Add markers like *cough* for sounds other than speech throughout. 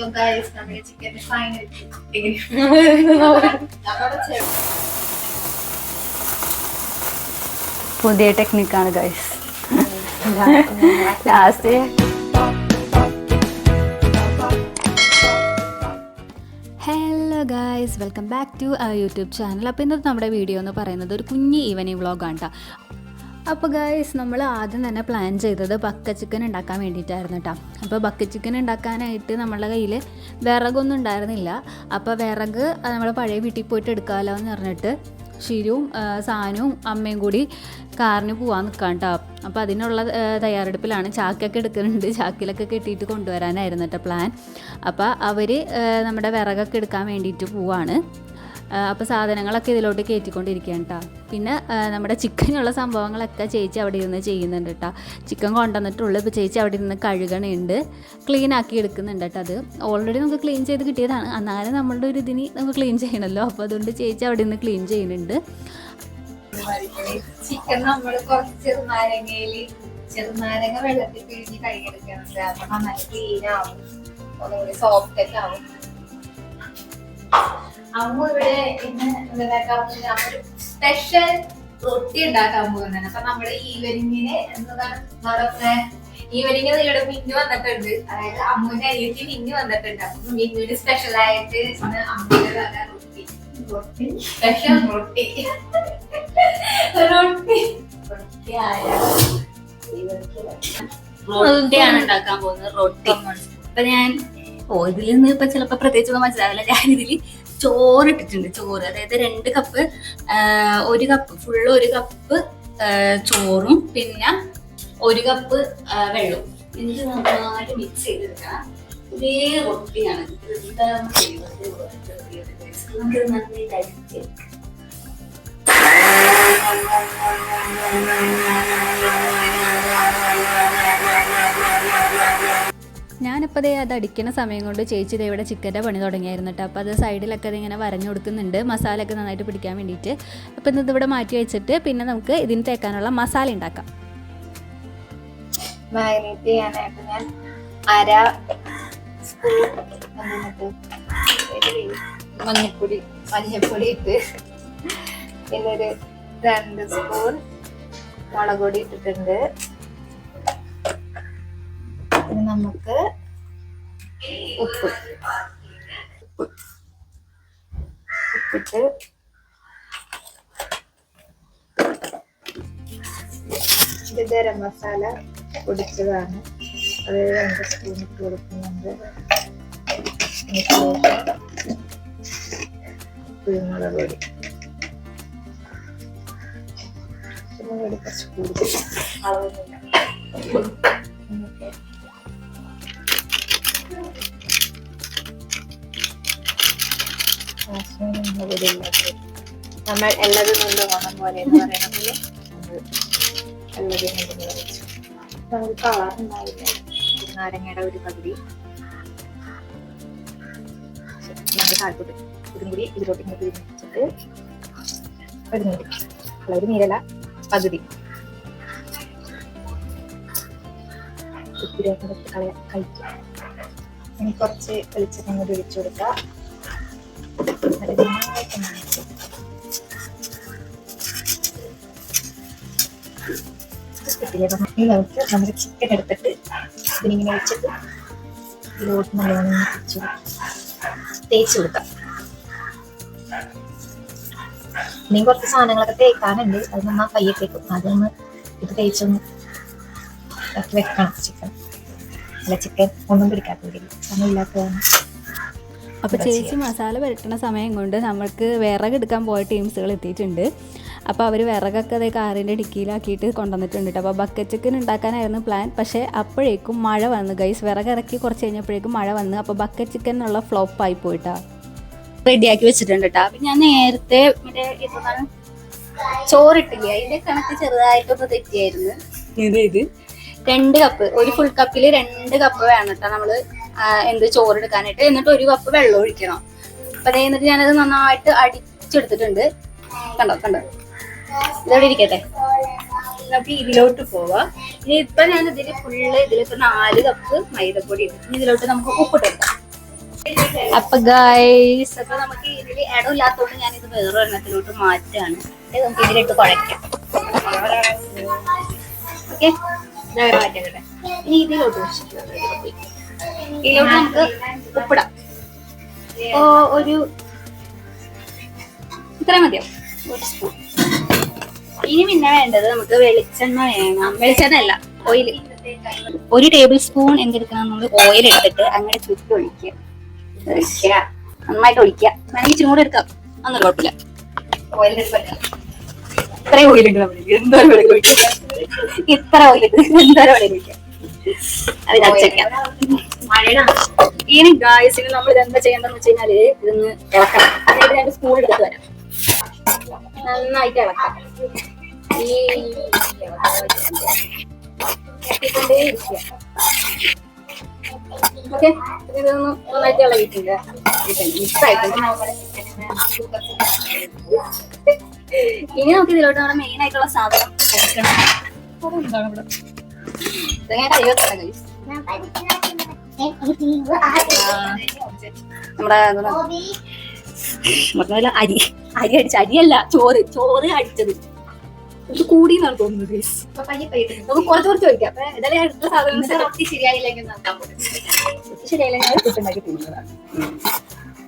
നമ്മുടെ ചിക്കന്റെ ഫൈനൽ പുതിയ ടെക്നിക്കാണ് guys last hello guys welcome back to ആ യൂട്യൂബ് ചാനൽ അപ്പോൾ ഇന്നത്തെ നമ്മുടെ വീഡിയോ എന്ന് പറയുന്നത് ഒരു കുഞ്ഞ് ഈവനിങ് വ്ളോഗാണ് കേട്ടോ അപ്പോൾ ഗായ്സ് നമ്മൾ ആദ്യം തന്നെ പ്ലാൻ ചെയ്തത് ബക്ക ചിക്കൻ ഉണ്ടാക്കാൻ വേണ്ടിയിട്ടായിരുന്നു കേട്ടോ അപ്പോൾ ബക്ക ചിക്കൻ ഉണ്ടാക്കാനായിട്ട് നമ്മളുടെ കയ്യിൽ വിറകൊന്നും ഉണ്ടായിരുന്നില്ല. അപ്പോൾ വിറക് നമ്മൾ പഴയ വീട്ടിൽ പോയിട്ട് എടുക്കാമല്ലോ എന്ന് പറഞ്ഞിട്ട് ഷിരുവും സാനുവും അമ്മയും കൂടി കാറിന് പോകാൻ നിൽക്കാം കേട്ടോ അപ്പോൾ അതിനുള്ള തയ്യാറെടുപ്പിലാണ് ചാക്കൊക്കെ എടുക്കുന്നുണ്ട്. ചാക്കിലൊക്കെ കെട്ടിയിട്ട് കൊണ്ടുവരാനായിരുന്നു കേട്ടോ പ്ലാൻ അപ്പോൾ അവർ നമ്മുടെ വിറകൊക്കെ എടുക്കാൻ വേണ്ടിയിട്ട് പോവാണ്. അപ്പോൾ സാധനങ്ങളൊക്കെ ഇതിലോട്ട് കയറ്റിക്കൊണ്ടിരിക്കുകയാണ് കേട്ടോ പിന്നെ നമ്മുടെ ചിക്കനുള്ള സംഭവങ്ങളൊക്കെ ചേച്ചി അവിടെ ഇരുന്ന് ചെയ്യുന്നുണ്ട് കേട്ടോ ചിക്കൻ കൊണ്ടുവന്നിട്ടുള്ളൂ ഇപ്പോൾ ചേച്ചി അവിടെ ഇരുന്ന് കഴുകണുണ്ട്. ക്ലീൻ ആക്കി എടുക്കുന്നുണ്ട് കേട്ടോ അത്. ഓൾറെഡി നമുക്ക് ക്ലീൻ ചെയ്ത് കിട്ടിയതാണ്. എന്നാലും നമ്മളുടെ ഒരു ഇതിന് നമുക്ക് ക്ലീൻ ചെയ്യണമല്ലോ. അപ്പോൾ അതുകൊണ്ട് ചേച്ചി അവിടെ നിന്ന് ക്ലീൻ ചെയ്യുന്നുണ്ട്. ചിക്കൻ നമ്മൾ കുറച്ച് ചെറുനാരങ്ങയിൽ ചെറുനാരങ്ങ വെള്ളത്തിൽ പിഴിഞ്ഞ് കഴുകിയെടുക്കുന്നുണ്ട് അപ്പൊ നന്നായി ക്ലീൻ ആവും. ഒന്നുകൂടി സോഫ്റ്റ് ഒക്കെ ആവും. അമ്മ ഇവിടെ ഇന്ന് എന്താക്കാൻ പോകുന്നത് അമ്മ ഒരു സ്പെഷ്യൽ റൊട്ടി ഉണ്ടാക്കാൻ പോകുന്നതാണ്. അപ്പൊ നമ്മുടെ ഈവനിങ്ങിന് എന്താണ് നമ്മുടെ ഈവനിങ് ഇവിടെ മിന്നു വന്നിട്ടുണ്ട്. അതായത് അമ്മുവിന്റെ അനിയത്തി മിന്നു വന്നിട്ടുണ്ട്. അപ്പൊ മിന്നുവിന് സ്പെഷ്യൽ ആയിട്ട് ഇന്ന് അമ്മയുടെ റൊട്ടി. റൊട്ടി? സ്പെഷ്യൽ റൊട്ടി. റൊട്ടി. റൊട്ടി ആയ റൊട്ടിയാണ് ഉണ്ടാക്കാൻ പോകുന്നത്. റൊട്ടി. അപ്പൊ ഞാൻ ഓ ഇതിൽ നിന്ന് ഇപ്പൊ ചിലപ്പോ പ്രത്യേകിച്ചൊന്നും മനസ്സിലാവില്ല. ഞാൻ ഇതിൽ ചോറ് ഇട്ടിട്ടുണ്ട് ചോറ്. അതായത് രണ്ട് കപ്പ് ഒരു കപ്പ് ഫുള്ള് ഒരു കപ്പ് ചോറും പിന്നെ ഒരു കപ്പ് വെള്ളവും. ഇത് നന്നായിട്ട് മിക്സ് ചെയ്തെടുക്കാം റൊട്ടിയാണ്. ഇത് എന്താണ് ചെയ്യുന്നത് നന്നായിട്ട് അടിച്ചെടുക്കാം ഞാനിപ്പോൾ ദേ അത് അടിക്കുന്ന സമയം കൊണ്ട് ചേച്ചി ദേ ഇവിടെ ചിക്കന്റെ പണി തുടങ്ങിയായിരുന്നു കേട്ടോ അപ്പോൾ അത് സൈഡിലൊക്കെ അത് ഇങ്ങനെ വരഞ്ഞു കൊടുക്കുന്നുണ്ട്. മസാലയൊക്കെ നന്നായിട്ട് പിടിക്കാൻ വേണ്ടിയിട്ട്. അപ്പോൾ ഇന്ന് ഇവിടെ മാറ്റി വെച്ചിട്ട് പിന്നെ നമുക്ക് ഇതിന് തേക്കാനുള്ള മസാല ഉണ്ടാക്കാം. ഞാൻ അര മഞ്ഞപ്പൊടി മഞ്ഞപ്പൊടി ഇട്ട് ഒരു രണ്ട് സ്പൂൺ മുളക് പൊടി ഇട്ടിട്ടുണ്ട്. നമുക്ക് ഉപ്പ്. ഉപ്പ്. ഉപ്പിട്ട് ഇത് ഗരം മസാല പൊടിച്ചതാണ്. അത് രണ്ട് സ്പൂൺ ഇട്ട് കൊടുക്കുന്നുണ്ട്. കുരുമുളക് പൊടി. കുരുമുളക് പൊടി കുറച്ച് കൂടുതൽ. അളവൊന്നുമില്ല മുളക് നമ്മൾ എല്ലാതും കൊണ്ട് വന്ന പോലെ എന്ന് പറയുന്നത് എല്ലാതും കൊണ്ട് വെച്ചു. നമുക്ക് നാരങ്ങയുടെ ഒരു പകുതി. നമ്മൾ താല്പര്യം ഇതും കൂടി ഇതിലോട്ട് പിരിഞ്ഞ് വെച്ചിട്ട് ഒരു നീര് അല്ല ഒരു നീരല്ല പകുതി ഉപ്പിലേക്ക് കളയാ. കഴിക്കാം. ഇനി കുറച്ച് വെളിച്ചെണ്ണ കൂടി ഒഴിച്ചു കൊടുക്കാം. നമ്മുടെ ചിക്കൻ എടുത്തിട്ട് ഇതിനിങ്ങനെ വെച്ചിട്ട് നല്ലോണം തേച്ച് കൊടുക്കാം ഇനിയും കുറച്ച് സാധനങ്ങളൊക്കെ തേക്കാനുണ്ട് അത് നമ്മൾ കയ്യിൽ തേക്കും അതൊന്ന് ഇത് തേച്ചൊന്ന് ഇറക്കി വെക്കണം ചിക്കൻ അല്ല ചിക്കൻ ഒന്നും പിടിക്കാത്ത സമയം ഇല്ലാത്തതാണ് അപ്പോൾ ചേച്ചി മസാല പുരട്ടണ സമയം കൊണ്ട് നമ്മൾക്ക് വിറക് എടുക്കാൻ പോയ ടീംസുകൾ എത്തിയിട്ടുണ്ട്. അപ്പോൾ അവർ വിറകൊക്കെ അതേ കാറിന്റെ ഡിക്കിയിലാക്കിയിട്ട് കൊണ്ടുവന്നിട്ടുണ്ട് അപ്പോൾ ബക്കറ്റ് ചിക്കൻ ഉണ്ടാക്കാനായിരുന്നു പ്ലാൻ പക്ഷേ അപ്പോഴേക്കും മഴ വന്നു. ഗൈസ് വിറക് ഇറക്കി കുറച്ച് കഴിഞ്ഞപ്പോഴേക്കും മഴ വന്നു. അപ്പോൾ ബക്കറ്റ് ചിക്കൻ എന്നുള്ള ഫ്ലോപ്പായി പോയിട്ടാ. റെഡിയാക്കി വെച്ചിട്ടുണ്ട് കേട്ടോ അപ്പം ഞാൻ നേരത്തെ മറ്റേ ചോറിട്ടില്ലേ? അതിന്റെ കണക്ക് ചെറുതായിട്ടൊന്ന് തെറ്റിയായിരുന്നു. ഇത് ഇത് രണ്ട് കപ്പ് ഒരു ഫുൾ കപ്പിൽ രണ്ട് കപ്പ് വേണം കേട്ടോ നമ്മൾ. എന്ത് ചോറ് എടുക്കാനായിട്ട് എന്നിട്ട് ഒരു കപ്പ് വെള്ളം ഒഴിക്കണം. അപ്പൊ അതേ എന്നിട്ട് ഞാനത് നന്നായിട്ട് അടിച്ചെടുത്തിട്ടുണ്ട്. കണ്ടോ കണ്ടോ? ഇതോടെ ഇരിക്കട്ടെ? ഇതിലോട്ട് പോവാം. ഇനി ഇപ്പൊ ഞാൻ ഇതിൽ ഫുള്ള് ഇതിലിപ്പോ നാല് കപ്പ് മൈദപ്പൊടി ഇട്ടു ഇതിലോട്ട് നമുക്ക് ഉപ്പിട്ടെടുക്കാം അപ്പൊ ഗൈസ് അപ്പൊ നമുക്ക് ഇതിൽ ഇടമില്ലാത്തതുകൊണ്ട് ഞാൻ ഇത് വേറെ എണ്ണത്തിലോട്ട് മാറ്റാണ്. നമുക്ക് ഇതിലിട്ട് കുഴയ്ക്കാം. ഓക്കെ? മാറ്റട്ടെ ഇനി ഇതിലോട്ട് വെച്ചിട്ട് ഇതിലോട്ട് നമുക്ക് ഉപ്പിടാം. ഓ ഒരു ഇത്രയും മതിയോ? ഒരു സ്പൂൺ ഇനി പിന്നെ വേണ്ടത് നമുക്ക് വെളിച്ചെണ്ണ വേണം. വെളിച്ചെണ്ണ അല്ല ഓയിൽ ഒരു ടേബിൾ സ്പൂൺ എന്തെടുക്കണം നമ്മൾ ഓയിൽ എടുത്തിട്ട് അങ്ങനെ ചുറ്റി ഒഴിക്കുക. നന്നായിട്ട് ഒഴിക്കുക. വേണമെങ്കിൽ ഇച്ചിരി കൂടെ എടുക്കാം. അന്നൊരു കുഴപ്പമില്ല. ഓയിൽ ഇത്രയും ഓയിൽ ഒഴിക്കുക *laughs* ഇത്ര ഓയിൽ എന്തോ ഒഴിക്കുക ഒഴിക്കുക അതിനച്ചയ്ക്കാം ഇനി ഗായസിന് നമ്മൾ ഇതെന്താ ചെയ്യേണ്ടതെന്ന് വെച്ച് കഴിഞ്ഞാൽ ഇതൊന്ന് ഇളക്കണം. അതായത് രണ്ട് സ്പൂൺ എടുത്ത് വരാം. നന്നായിട്ട് ഇളക്കാം. ഈ ഇളക്കിക്കൊണ്ടേ ഇരിക്കുക ഓക്കെ ഇതൊന്ന് നന്നായിട്ട് ഇളകിയിട്ടുണ്ട്. ഇനി നമുക്ക് ഇതിലോട്ട് നമ്മുടെ മെയിൻ ആയിട്ടുള്ള സാധനം എടുക്കണം അതെന്താണ് ഇവിടെ? ഇതെങ്ങനെ കൈ നമ്മുടെ അരി. അരി അടിച്ച അരിയല്ല ചോറ്. ചോറ് അടിച്ചത്. ഇത് കൂടി എന്നാണ് തോന്നുന്നത് നമുക്ക് കുറച്ച് കുറച്ച് ചോദിക്കാം ശരിയായില്ലെങ്കിൽ തിന്നുന്നതാണ്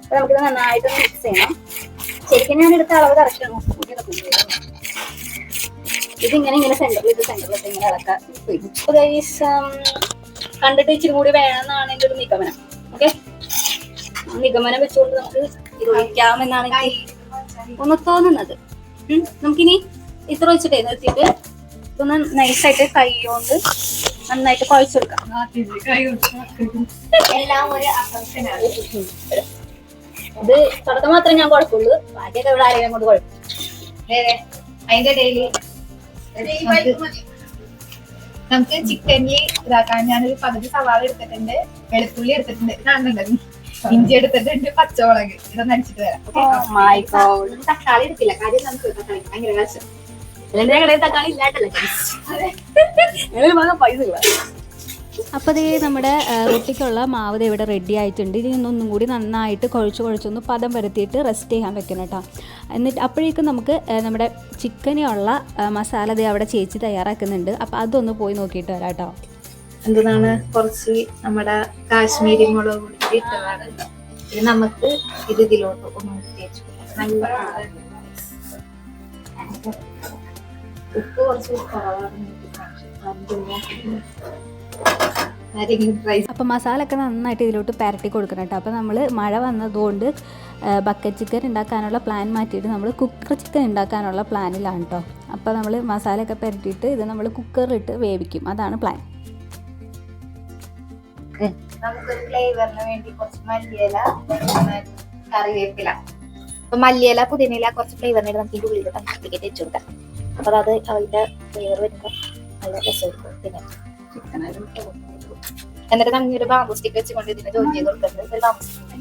അപ്പൊ നമുക്കിത് നന്നായിട്ട് മിക്സ് ചെയ്യണം. ശരിക്കും ഞാൻ എടുത്ത അളവ് കറക്റ്റ് ഇതിങ്ങനെ ഇങ്ങനെ സെന്ററിൽ ഇത് സെന്ററിൽ ഇങ്ങനെ ഇളക്കാം കണ്ടിട്ട് ഇച്ചിരി കൂടി വേണമെന്നാണ് എന്റെ ഒരു നിഗമനം. ഓക്കെ നിഗമനം വെച്ചുകൊണ്ട് നമുക്ക് ഇത് ഒഴിക്കാമെന്നാണ് എനിക്ക് ഒന്ന് തോന്നുന്നത്. നമുക്കിനി ഇത്ര വെച്ചിട്ടേ നിർത്തിയിട്ട് ഇതൊന്ന് നൈസായിട്ട് കൈ കൊണ്ട് നന്നായിട്ട് കുഴച്ചെടുക്കാം. എല്ലാം ഒരു ഇത് തുടക്കം മാത്രമേ ഞാൻ കുഴപ്പമുള്ളൂ. ബാക്കിയൊക്കെ ഇവിടെ ആരെയും കൊണ്ട് കുഴപ്പം അതിന്റെ ഇടയിൽ നമുക്ക് ചിക്കനിൽ ഇതാക്കാൻ ഞാനൊരു പകുതി സവാള എടുത്തിട്ടുണ്ട് വെളുത്തുള്ളി എടുത്തിട്ടുണ്ട്. ഇത് ഇഞ്ചി എടുത്തിട്ടുണ്ട് പച്ചമുളക്. ഇതൊന്നും അടിച്ചിട്ട് വരാം? Oh തക്കാളി എടുത്തില്ല കാര്യം നമുക്ക് തക്കാളി ഭയങ്കര കാശം കടയിൽ തക്കാളി ഇല്ലാട്ടല്ലേ പൈസ അപ്പോൾ ഇത് നമ്മുടെ റൊട്ടിക്കുള്ള മാവ് ഇവിടെ റെഡി ആയിട്ടുണ്ട്. ഇതിൽ നിന്നൊന്നും കൂടി നന്നായിട്ട് കുഴച്ച് കുഴച്ചൊന്ന് പദം വരുത്തിയിട്ട് റെസ്റ്റ് ചെയ്യാൻ വെക്കണം കേട്ടോ എന്നിട്ട് അപ്പോഴേക്കും നമുക്ക് നമ്മുടെ ചിക്കനുള്ള ആ, മസാല ദേ അവിടെ ചേച്ചി തയ്യാറാക്കുന്നുണ്ട്. അപ്പോൾ അതൊന്ന് പോയി നോക്കിയിട്ട് വരാം കേട്ടോ എന്താണ് കുറച്ച് നമ്മുടെ കാശ്മീരി മുളക് കൂടി ഇട്ടതാണ്. നമുക്ക് ഇത് ഇതിലോട്ട് ഒന്ന്. ഉപ്പ് കുറച്ച് കുറവാണ്. അപ്പോൾ മസാല ഒക്കെ നന്നായിട്ട് ഇതിലോട്ട് പരട്ടി കൊടുക്കണം കേട്ടോ. അപ്പോൾ നമ്മൾ മഴ വന്നതുകൊണ്ട് ബക്കറ്റ് ചിക്കൻ ഉണ്ടാക്കാനുള്ള പ്ലാൻ മാറ്റിയിട്ട് നമ്മൾ കുക്കർ ചിക്കൻ ഉണ്ടാക്കാനുള്ള പ്ലാനിലാണ് കേട്ടോ അപ്പോൾ നമ്മൾ മസാലയൊക്കെ പരട്ടിയിട്ട് ഇത് നമ്മൾ കുക്കറിലിട്ട് വേവിക്കും. അതാണ് പ്ലാൻ നമുക്കൊരു ഫ്ലേവറിന് വേണ്ടി കുറച്ച് മല്ലിയില കറിവേപ്പില. അപ്പൊ മല്ലിയില പുതിനയില കുറച്ച് ഫ്ലേവറിന് വേണ്ടി നമുക്ക് ഇതിന്റെ ഉള്ളിൽ വെച്ച് കൊടുക്കാം. അപ്പോൾ അത് അതിന്റെ ഫ്ലേവർ വരുമ്പോൾ നല്ല രസമായിരിക്കും. പിന്നെ എന്നിട്ട് നമ്മൾ ഒരു ബാമ്പു സ്റ്റിക്ക് വെച്ചുകൊണ്ട് ഇതിനെ ജോലി ചെയ്ത് കൊടുക്കുന്നത് ഒരു ബാമ്പു സ്റ്റിക്ക്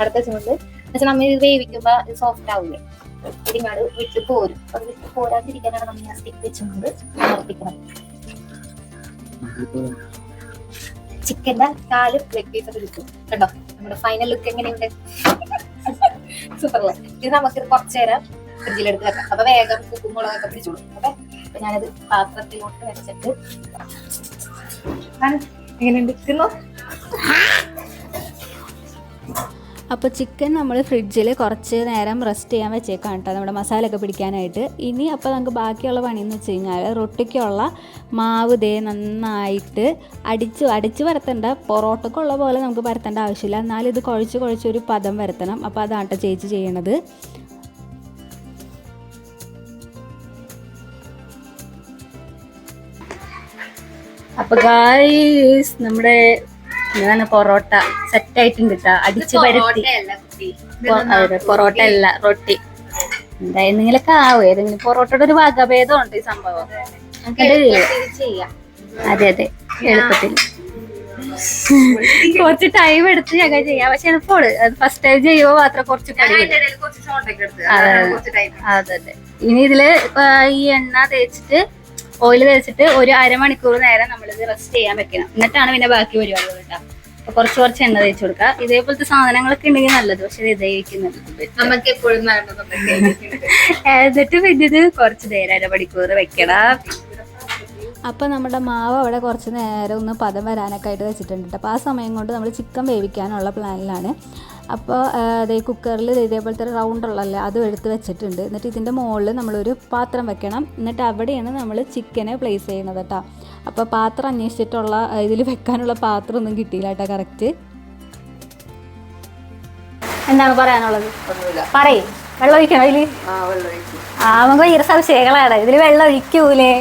അടുത്ത വെച്ചുകൊണ്ട് എന്നുവെച്ചാൽ നമ്മൾ ഇത് വേവിക്കുമ്പോ സോഫ്റ്റ് ആവില്ലേ ഇതിങ്ങാട് വിട്ട് പോരും. അപ്പൊ അത് വിട്ട് പോരാതിരിക്കാനാണ് നമ്മൾ ആ സ്റ്റിക്ക് വെച്ചുകൊണ്ട് ഉറപ്പിക്കണം ചിക്കന്റെ കാൽ ലെഗ് പീസ് ഒക്കെ കിട്ടും കണ്ടോ? നമ്മുടെ ഫൈനൽ ലുക്ക് എങ്ങനെയുണ്ട്? *laughs* സൂപ്പർ ഇത് നമുക്ക് കുറച്ചു നേരം ഫ്രിഡ്ജിലെടുത്ത് വെക്കാം. അപ്പൊ വേഗം ഉപ്പും മുളകൊക്കെ പിടിച്ചോളും. ഓക്കെ? അപ്പൊ ഞാനത് പാത്രത്തിലോട്ട് വെച്ചിട്ട് എങ്ങനെ നിൽക്കുന്നു അപ്പോൾ ചിക്കൻ നമ്മൾ ഫ്രിഡ്ജിൽ കുറച്ച് നേരം റെസ്റ്റ് ചെയ്യാൻ വെച്ചേക്കാം കേട്ടോ നമ്മുടെ മസാലയൊക്കെ പിടിക്കാനായിട്ട്. ഇനി അപ്പോൾ നമുക്ക് ബാക്കിയുള്ള പണിയെന്ന് വെച്ച് കഴിഞ്ഞാൽ റൊട്ടിക്കുള്ള മാവ് ദേ നന്നായിട്ട് അടിച്ച് അടിച്ച് വരത്തേണ്ട. പൊറോട്ടക്കുള്ള പോലെ നമുക്ക് പരത്തേണ്ട ആവശ്യമില്ല. എന്നാലും ഇത് കുഴച്ച് ഒരു പദം വരുത്തണം. അപ്പോൾ അതാണ് കേട്ടോ ചേച്ചി ചെയ്യണത്. അപ്പൊ ഗായ്സ് നമ്മുടെ എന്താണ് പൊറോട്ട. സെറ്റ് ആയിട്ടുണ്ട് കേട്ടോ അടിച്ചു പരത്തി. പൊറോട്ട അല്ല റൊട്ടി. എന്തായിരുന്നെങ്കിലൊക്കെ ആവും. ഏതെങ്കിലും പൊറോട്ടയുടെ ഒരു വകഭേദം ഉണ്ട് ഈ സംഭവം. അതെ അതെ. എളുപ്പത്തിൽ. കുറച്ച് ടൈം എടുത്ത് ഞങ്ങൾ ചെയ്യാം. പക്ഷെ എളുപ്പമാണ് അത് ഫസ്റ്റ് ടൈം ചെയ്യുമ്പോൾ മാത്രം കുറച്ച് അതെ അതെ. ഇനി ഇതിൽ ഈ എണ്ണ തേച്ചിട്ട് ഓയിൽ തേച്ചിട്ട് ഒരു അരമണിക്കൂർ നേരം നമ്മളിത് റെസ്റ്റ് ചെയ്യാൻ വെക്കണം. എന്നിട്ടാണ് പിന്നെ ബാക്കി പരിപാടികൾ കേട്ടോ. അപ്പൊ കുറച്ച് കുറച്ച് എണ്ണ തേച്ച് കൊടുക്കുക. ഇതേപോലത്തെ സാധനങ്ങളൊക്കെ ഉണ്ടെങ്കിൽ നല്ലത്. പക്ഷെ ഇത് നമുക്ക് എപ്പോഴും *laughs* എന്നിട്ട് പിന്നെ ഇത് കുറച്ച് നേരം അരമണിക്കൂർ വെക്കണം. അപ്പോൾ നമ്മുടെ മാവ് അവിടെ കുറച്ച് നേരം ഒന്ന് പദം വരാനൊക്കെ ആയിട്ട് വെച്ചിട്ടുണ്ട് അപ്പോൾ ആ സമയം കൊണ്ട് നമ്മൾ ചിക്കൻ വേവിക്കാനുള്ള പ്ലാനിലാണ് അപ്പോൾ അതേ കുക്കറിൽ ഇതേപോലത്തെ റൗണ്ട് ഉള്ളല്ലേ അതും എടുത്ത് വെച്ചിട്ടുണ്ട്. എന്നിട്ട് ഇതിന്റെ മുകളിൽ നമ്മളൊരു പാത്രം വെക്കണം. എന്നിട്ട് അവിടെയാണ് നമ്മൾ ചിക്കനെ പ്ലേസ് ചെയ്യുന്നത് കേട്ടോ അപ്പോൾ പാത്രം അന്വേഷിച്ചിട്ടുള്ള ഇതിൽ വെക്കാനുള്ള പാത്രം ഒന്നും കിട്ടിയില്ല കേട്ടോ കറക്റ്റ് എന്താണ് പറയാനുള്ളത്? പറയേ. വെള്ളം ഒഴിക്കണോ ഇതിൽ ആ നമുക്ക് ഭയങ്കര സംശയങ്ങളാണ്. ഇതിൽ വെള്ളം ഒഴിക്കൂലേ?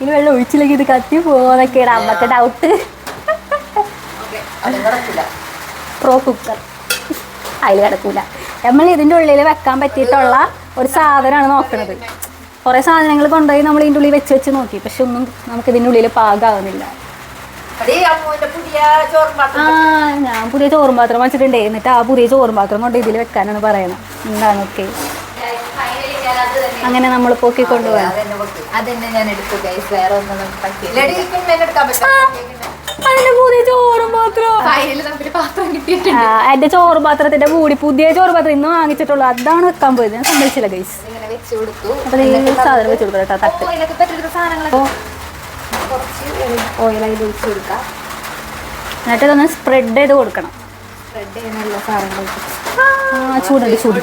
ഇനി വെള്ളം ഒഴിച്ചില്ലെങ്കിൽ ഇത് കത്തി പോകുന്നൊക്കെയാണ് അമ്മയ്ക്ക് ഡൗട്ട് പ്രോ കുക്കർ അതിൽ കിടക്കൂല. നമ്മൾ ഇതിന്റെ ഉള്ളിൽ വെക്കാൻ പറ്റിയിട്ടുള്ള ഒരു സാധനമാണ് നോക്കണത്. കുറേ സാധനങ്ങൾ കൊണ്ടുപോയി നമ്മൾ ഇതിന്റെ ഉള്ളിൽ വെച്ച് വെച്ച് നോക്കി. പക്ഷെ ഒന്നും നമുക്ക് ഇതിന്റെ ഉള്ളിൽ പാകാവുന്നില്ല. ആ ഞാൻ പുതിയ ചോറും പാത്രം വെച്ചിട്ടുണ്ടേ. എന്നിട്ട് ആ പുതിയ ചോറും പാത്രം കൊണ്ട് ഇതിൽ വെക്കാനാണ് പറയണം എന്താണ് ഓക്കെ അങ്ങനെ നമ്മൾ പൊക്കി. കൊണ്ടുപോകാം അതിന്റെ പുതിയ ചോറും പാത്രം എന്റെ ചോറ് പാത്രത്തിന്റെ കൂടി പുതിയ ചോറ് പാത്രം ഇന്ന് വാങ്ങിച്ചിട്ടുള്ളൂ. അതാണ് വെക്കാൻ പോയത്. ഞാൻ സമ്മതിച്ചില്ല ഗൈസ് അപ്പൊ സാധനം വെച്ച് കൊടുക്കാം കേട്ടോ തട്ട് ഒഴിച്ച് കൊടുക്കാം. എന്നിട്ട് ഇതൊന്ന് സ്പ്രെഡ് ചെയ്ത് കൊടുക്കണം. ചൂടുണ്ട് ചൂട്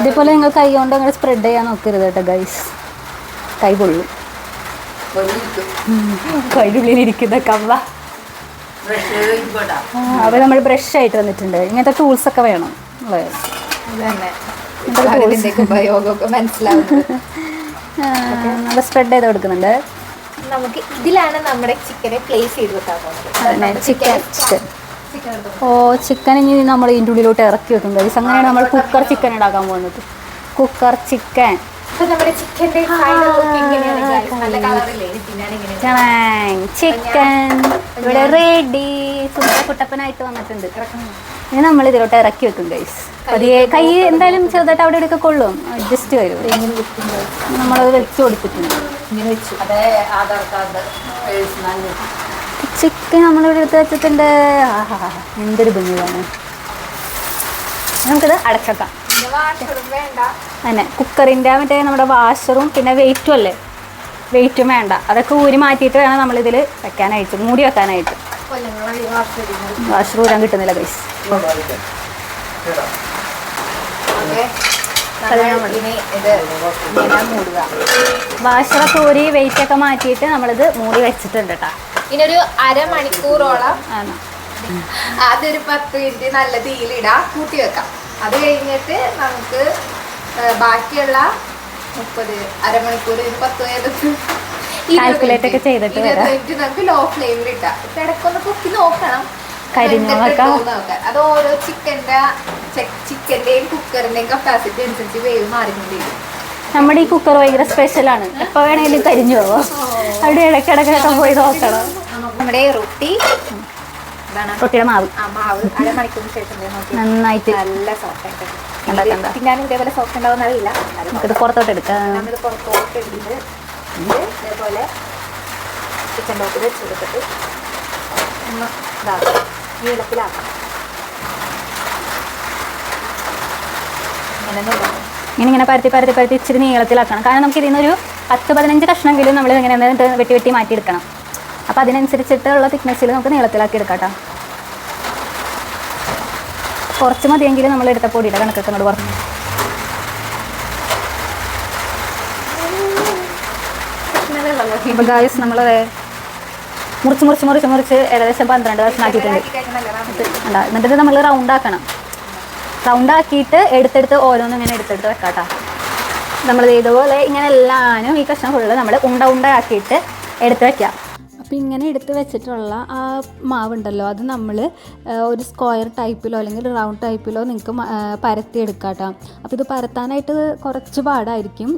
ഇതേപോലെ നിങ്ങൾ കൈ കൊണ്ട് അങ്ങനെ സ്പ്രെഡ് ചെയ്യാൻ നോക്കരുത് കേട്ടോ ഗൈസ് കൈ പൊള്ളും. ഇരിക്കുന്ന കവ അവ നമ്മൾ ബ്രഷ് ആയിട്ട് വന്നിട്ടുണ്ട്. ഇങ്ങനത്തെ ടൂൾസ് ഒക്കെ വേണം. നമ്മൾ സ്പ്രെഡ് ചെയ്ത് കൊടുക്കുന്നുണ്ട്. നമുക്ക് ഇതിലാണ് നമ്മുടെ ചിക്കനെ പ്ലേസ് ചെയ്ത് വെക്കാൻ പോകുന്നത്. ചിക്കൻ ചിക്കൻ ഓ ചിക്കൻ ഇനി നമ്മൾ ഇതിന്റെ ഉള്ളിലോട്ട് ഇറക്കി വെക്കും ഗൈസ് അങ്ങനെയാണ് നമ്മൾ കുക്കർ ചിക്കൻ ഉണ്ടാക്കാൻ പോകുന്നത്. കുക്കർ ചിക്കൻ അപ്പൊ നമ്മുടെ ചിക്കന്റെ ഫൈനൽ ലുക്ക് ഇങ്ങനെയാണ് guys. നല്ല കളറില്ലേ ഇനി തിന്നാൻ ഇങ്ങനെ ചിക്കൻ ഇവിടെ റെഡി സുന്ദര കുട്ടപ്പനായിട്ട് വന്നിട്ടുണ്ട്. ഇനി നമ്മൾ ഇതിലോട്ട് ഇറക്കി വെക്കും ഗൈസ് പതിയെ കൈ എന്തായാലും ചെറുതായിട്ട് അവിടെ ഇവിടെയൊക്കെ കൊള്ളും. അഡ്ജസ്റ്റ് വരും. ഇങ്ങനെ. നമ്മളത് വെച്ച് കൊടുത്തിട്ടുണ്ട്. ഇങ്ങനെ വെച്ചു. അതെ ആധാർ കാർഡ് പേഴ്സണൽ ചിക്കൻ നമ്മളിവിടെ എടുത്ത് വെച്ചിട്ടുണ്ട്. ആഹാ എന്തൊരു ഭംഗിയാണ്. നമുക്കിത് അടച്ചേക്കാം. അങ്ങനെ കുക്കറിന്റെ മറ്റേ നമ്മുടെ വാഷറും പിന്നെ വെയിറ്റും അല്ലേ? വെയിറ്റും വേണ്ട. അതൊക്കെ ഊരി മാറ്റിയിട്ട് വേണം നമ്മളിതിൽ വെക്കാനായിട്ട് മൂടി വെക്കാനായിട്ട്. വാഷറൂരാൻ ഊരാൻ കിട്ടുന്നില്ല ഗൈസ് വാഷറൊക്കെ ഊരി വെയിറ്റ് ഒക്കെ മാറ്റിയിട്ട് നമ്മളിത് മൂടി വെച്ചിട്ടുണ്ട് കേട്ടോ ഇനി ഒരു അരമണിക്കൂറോളം ആണ്. അതൊരു പത്ത് മിനിറ്റ് നല്ല തീയിലിടാം കൂട്ടി വെക്കാം. അത് കഴിഞ്ഞിട്ട് നമുക്ക് ബാക്കിയുള്ള മുപ്പത് അരമണിക്കൂർ ഒരു പത്ത് പതിനഞ്ച് *laughs* Calculate ഒക്കെ ചെയ്തിട്ട് നമുക്ക് ലോ ഫ്ലെയിമിൽ ഇട്ടാം. ഇപ്പൊ ഇടയ്ക്കൊന്ന് പൊക്കി നോക്കണം. അത് ഓരോ ചിക്കന്റെ ചിക്കന്റെയും കുക്കറിന്റെയും കപ്പാസിറ്റി അനുസരിച്ച് വേവ് മാറിക്കൊണ്ടിരിക്കും. നമ്മുടെ ഈ കുക്കർ ഭയങ്കര സ്പെഷ്യലാണ് എപ്പോ വേണമെങ്കിലും കരിഞ്ഞു പോവാം. അവിടെ ഇടയ്ക്കിടയ്ക്കൊക്കെ പോയി നോക്കണം. നമ്മുടെ റൊട്ടി റൊട്ടിയുടെ മാവ്. നന്നായിട്ട്. നല്ല സോഫ്റ്റ്. ഇതേപോലെ സോഫ്റ്റ് ഉണ്ടാവുന്ന അറിയില്ല. നമുക്കിത് പുറത്തോട്ട് എടുക്കാം. നമ്മളിത് പുറത്തോട്ട് എടുത്തിട്ട് ഇത് ഇതേപോലെ ചിക്കൻ ടോപ്പിൽ വെച്ച് കൊടുത്തിട്ട് ഒന്ന് ഇതാക്കാം. നീളത്തിലാക്കാം ഇങ്ങനെ ഇങ്ങനെ പരത്തി പരത്തി പരത്തി ഇച്ചിരി നീളത്തിലാക്കണം. കാരണം നമുക്ക് ഇതിൽ നിന്നൊരു പത്ത് പതിനഞ്ച് കഷ്ണമെങ്കിലും നമ്മൾ ഇങ്ങനെ വെട്ടി വെട്ടി വെട്ടി മാറ്റിയെടുക്കണം. അപ്പോൾ അതിനനുസരിച്ചിട്ടുള്ള തിക്നെസ്സിൽ നമുക്ക് നീളത്തിലാക്കി എടുക്കാം കുറച്ച് മതിയെങ്കിലും നമ്മൾ എടുത്ത പൊടിയുടെ കണക്കൊക്കെ നമ്മൾ പറഞ്ഞു. ഗായസ് നമ്മൾ മുറിച്ച് മുറിച്ച് മുറിച്ച് മുറിച്ച് ഏകദേശം പന്ത്രണ്ട് കഷ്ണാക്കിയിട്ടുണ്ട് ഉണ്ടാ എന്നിട്ട് നമ്മൾ റൗണ്ട് ആക്കണം. റൗണ്ട് ആക്കിയിട്ട് എടുത്തെടുത്ത് ഓരോന്നും ഇങ്ങനെ എടുത്തെടുത്ത് വെക്കാട്ടോ. നമ്മൾ ഇതുപോലെ ഇങ്ങനെ എല്ലാനും ഈ കഷ്ണം ഫുള്ള് നമ്മൾ ഉണ്ട ഉണ്ട ആക്കിയിട്ട് എടുത്ത് വെക്കാം. അപ്പോൾ ഇങ്ങനെ എടുത്ത് വെച്ചിട്ടുള്ള ആ മാവുണ്ടല്ലോ അത് നമ്മൾ ഒരു സ്ക്വയർ ടൈപ്പിലോ അല്ലെങ്കിൽ റൗണ്ട് ടൈപ്പിലോ നിങ്ങൾക്ക് പരത്തി എടുക്കാം കേട്ടോ അപ്പോൾ ഇത് പരത്താനായിട്ട് കുറച്ച് പാടായിരിക്കും.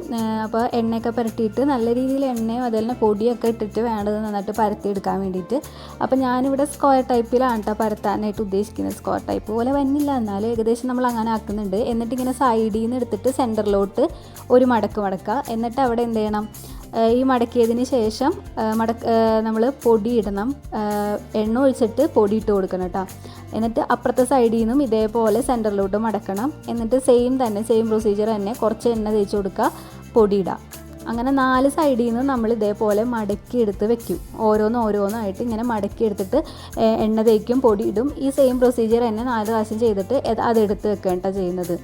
അപ്പോൾ എണ്ണയൊക്കെ പുരട്ടിയിട്ട് നല്ല രീതിയിൽ എണ്ണയും അതുപോലെ പൊടിയൊക്കെ ഇട്ടിട്ട് വേണ്ടത് നന്നായിട്ട് പരത്തി എടുക്കാൻ വേണ്ടിയിട്ട്. അപ്പോൾ ഞാനിവിടെ സ്ക്വയർ ടൈപ്പിലാണ് കേട്ടോ പരത്താനായിട്ട് ഉദ്ദേശിക്കുന്നത്. സ്ക്വയർ ടൈപ്പ് പോലെ വന്നില്ല. എന്നാലും ഏകദേശം നമ്മൾ അങ്ങനെ ആക്കുന്നുണ്ട്. എന്നിട്ട് ഇങ്ങനെ സൈഡിൽ നിന്ന് എടുത്തിട്ട് സെന്ററിലോട്ട് ഒരു മടക്ക് മടക്കുക എന്നിട്ട് അവിടെ എന്ത് ചെയ്യണം? ഈ മടക്കിയതിന് ശേഷം മടക്ക നമ്മൾ പൊടി ഇടണം എണ്ണ ഒഴിച്ചിട്ട് പൊടി ഇട്ട് കൊടുക്കണം കേട്ടോ. എന്നിട്ട് അപ്പുറത്തെ സൈഡിൽ നിന്നും ഇതേപോലെ സെന്ററിലോട്ട് മടക്കണം. എന്നിട്ട് സെയിം തന്നെ സെയിം പ്രൊസീജിയർ തന്നെ കുറച്ച് എണ്ണ തേച്ച് കൊടുക്കുക പൊടി ഇടുക അങ്ങനെ നാല് സൈഡിൽ നിന്ന് നമ്മൾ ഇതേപോലെ മടക്കി എടുത്ത് വെക്കും. ഓരോന്ന് ഓരോന്നായിട്ട് ഇങ്ങനെ മടക്കി എടുത്തിട്ട് എണ്ണ തേക്കും പൊടി ഇടും ഈ സെയിം പ്രൊസീജിയർ തന്നെ നാല് പ്രാവശ്യം ചെയ്തിട്ട് അത് അതെടുത്ത് വെക്കുക കേട്ടോ ചെയ്യുന്നത്.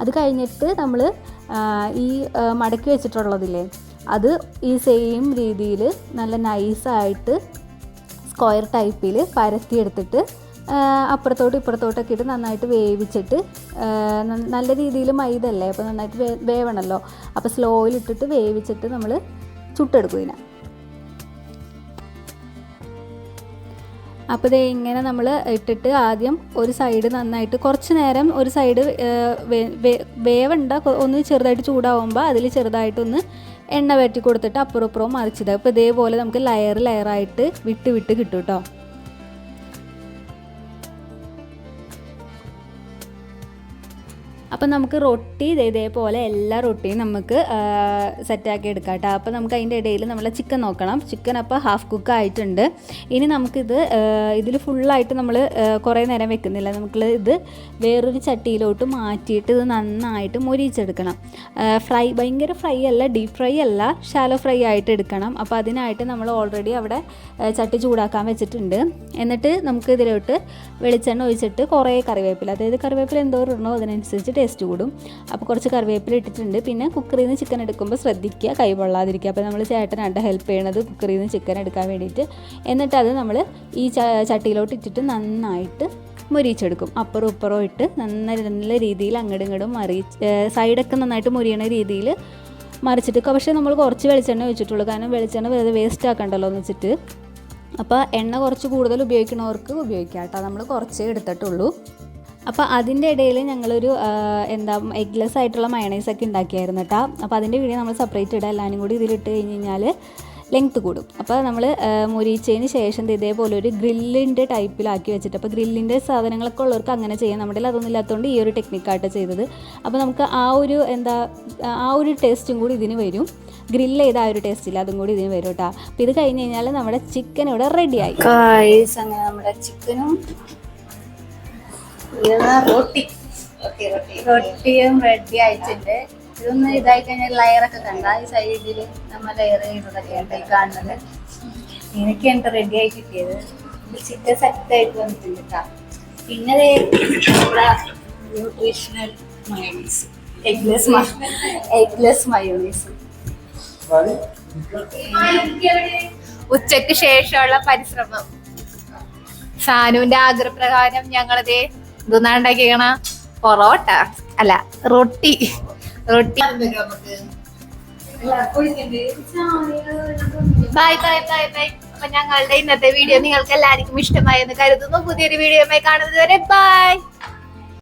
അത് കഴിഞ്ഞിട്ട് നമ്മൾ ഈ മടക്കി വെച്ചിട്ടുള്ളതില്ലേ അത് ഈ സെയിം രീതിയിൽ നല്ല നൈസായിട്ട് സ്ക്വയർ ടൈപ്പിൽ പരത്തിയെടുത്തിട്ട് അപ്പുറത്തോട്ട് ഇപ്പുറത്തോട്ടൊക്കെ ഇട്ട് നന്നായിട്ട് വേവിച്ചിട്ട് നല്ല രീതിയിൽ മൈദല്ലേ അപ്പോൾ നന്നായിട്ട് വേ വേവണമല്ലോ അപ്പോൾ സ്ലോയിൽ ഇട്ടിട്ട് വേവിച്ചിട്ട് നമ്മൾ ചുട്ടെടുക്കും ഇതിനെ. അപ്പോൾ ദേ ഇങ്ങനെ നമ്മൾ ഇട്ടിട്ട് ആദ്യം ഒരു സൈഡ് നന്നായിട്ട് കുറച്ച് നേരം ഒരു സൈഡ് വേവണ്ട ഒന്ന് ചെറുതായിട്ട് ചൂടാവുമ്പോൾ അതിൽ ചെറുതായിട്ടൊന്ന് എണ്ണ വറ്റി കൊടുത്തിട്ട് അപ്പുറം ഇപ്പുറവും മറിച്ചിടുക. അപ്പോൾ ഇതേപോലെ നമുക്ക് ലെയർ ലെയറായിട്ട് വിട്ട് വിട്ട് കിട്ടും കേട്ടോ അപ്പം നമുക്ക് റൊട്ടി ഇതേപോലെ എല്ലാ റൊട്ടിയും നമുക്ക് സെറ്റാക്കി എടുക്കാം കേട്ടോ അപ്പോൾ നമുക്ക് അതിന്റെ ഇടയിൽ നമ്മൾ ചിക്കൻ നോക്കണം. ചിക്കൻ അപ്പോൾ ഹാഫ് കുക്ക് ആയിട്ടുണ്ട്. ഇനി നമുക്കിത് ഇതിൽ ഫുള്ളായിട്ട് നമ്മൾ കുറേ നേരം വെക്കുന്നില്ല. നമുക്ക് ഇത് വേറൊരു ചട്ടിയിലോട്ട് മാറ്റിയിട്ട് ഇത് നന്നായിട്ട് മൊരിച്ചെടുക്കണം ഫ്രൈ ഭയങ്കര ഫ്രൈ അല്ല ഡീപ്പ് ഫ്രൈ അല്ല ഷാലോ ഫ്രൈ ആയിട്ട് എടുക്കണം. അപ്പോൾ അതിനായിട്ട് നമ്മൾ ഓൾറെഡി അവിടെ ചട്ടി ചൂടാക്കാൻ വെച്ചിട്ടുണ്ട്. എന്നിട്ട് നമുക്ക് ഇതിലോട്ട് വെളിച്ചെണ്ണ ഒഴിച്ചിട്ട് കുറേ കറിവേപ്പില അതായത് കറിവേപ്പില എന്തോരം ഇടണോ അതിനനുസരിച്ച് ടേസ്റ്റ് കൂടും. അപ്പോൾ കുറച്ച് കറിവേപ്പില ഇട്ടിട്ടുണ്ട്. പിന്നെ കുക്കറിൽ നിന്ന് ചിക്കൻ എടുക്കുമ്പോൾ ശ്രദ്ധിക്കുക കൈ പൊള്ളാതിരിക്കുക. അപ്പോൾ നമ്മൾ ചേട്ടനായിട്ട് ഹെൽപ്പ് ചെയ്യണത് കുക്കറിൽ നിന്ന് ചിക്കൻ എടുക്കാൻ വേണ്ടിയിട്ട്. എന്നിട്ട് അത് നമ്മൾ ഈ ചട്ടിയിലോട്ട് ഇട്ടിട്ട് നന്നായിട്ട് മുരിച്ചെടുക്കും അപ്പുറം ഇപ്പുറവും ഇട്ട് നന്നായി നല്ല രീതിയിൽ അങ്ങോട്ടും ഇങ്ങോട്ടും മറി സൈഡൊക്കെ നന്നായിട്ട് മുരിയണ രീതിയിൽ മറിച്ചിട്ട് പക്ഷേ നമ്മൾ കുറച്ച് വെളിച്ചെണ്ണ ഒഴിച്ചിട്ടുള്ളൂ. കാരണം വെളിച്ചെണ്ണ വെറുതെ വേസ്റ്റ് ആക്കണ്ടല്ലോ എന്ന് വെച്ചിട്ട്. അപ്പോൾ എണ്ണ കുറച്ച് കൂടുതൽ ഉപയോഗിക്കുന്നവർക്ക് ഉപയോഗിക്കാം കേട്ടോ നമ്മൾ കുറച്ചേ എടുത്തിട്ടുള്ളൂ. അപ്പോൾ അതിന്റെ ഇടയിൽ ഞങ്ങളൊരു എന്താ എഗ്ലെസ് ആയിട്ടുള്ള മയണൈസ് ഒക്കെ ഉണ്ടാക്കിയായിരുന്നു കേട്ടോ അപ്പോൾ അതിന്റെ വീഡിയോ നമ്മൾ സെപ്പറേറ്റ് ഇടാം. എല്ലാവരും കൂടി ഇതിലിട്ട് കഴിഞ്ഞ് കഴിഞ്ഞാൽ ലെങ്ത്ത് കൂടും. അപ്പോൾ നമ്മൾ മുരിച്ചതിന് ശേഷം ഇതേപോലെ ഒരു ഗ്രില്ലിന്റെ ടൈപ്പിലാക്കി വെച്ചിട്ട് അപ്പോൾ ഗ്രില്ലിന്റെ സാധനങ്ങളൊക്കെ ഉള്ളവർക്ക് അങ്ങനെ ചെയ്യാം. നമ്മുടെ അതൊന്നും ഇല്ലാത്തതുകൊണ്ട് ഈ ഒരു ടെക്നിക്കായിട്ട് ചെയ്തത്. അപ്പോൾ നമുക്ക് ആ ഒരു എന്താ ആ ഒരു ടേസ്റ്റും കൂടി ഇതിന് വരും. ഗ്രില്ല് ചെയ്ത ആ ഒരു ടേസ്റ്റ് ഇല്ല അതും കൂടി ഇതിന് വരും കേട്ടോ അപ്പോൾ ഇത് കഴിഞ്ഞ് കഴിഞ്ഞാൽ നമ്മുടെ ചിക്കൻ ഇവിടെ റെഡിയായി അങ്ങനെ നമ്മുടെ ചിക്കനും റൊട്ടി. റൊട്ടിയും റെഡി ആയിട്ടുണ്ട് ഇതൊന്ന് ഇതായി കഴിഞ്ഞാൽ ലയറൊക്കെ കണ്ട? ഈ സൈഡിൽ നമ്മൾ ലെയർ ചെയ്യുന്നതൊക്കെയാണ് ഈ കാണുന്നത്. എനിക്കാണ് റെഡി ആയി കിട്ടിയത്. ചിക്കൻ സെറ്റ് ആയിട്ട് വന്നിട്ടുണ്ട് കേട്ടോ പിന്നെ നമ്മുടെ nutritional mayonnaise eggless eggless mayonnaise ഉച്ചയ്ക്ക് ശേഷമുള്ള പരിശ്രമം. സാനുവിന്റെ ആഗ്രഹപ്രകാരം ഞങ്ങളിത് ഇതൊന്നാണ് ഉണ്ടാക്കിയേക്കണ പൊറോട്ട. അല്ല റൊട്ടി. റൊട്ടി. ബൈ ബൈ ബൈ ബൈ അപ്പൊ ഞങ്ങളുടെ ഇന്നത്തെ വീഡിയോ നിങ്ങൾക്ക് എല്ലാവർക്കും ഇഷ്ടമായി എന്ന് കരുതുന്നു. പുതിയൊരു വീഡിയോ കാണുന്നത് വരെ ബൈ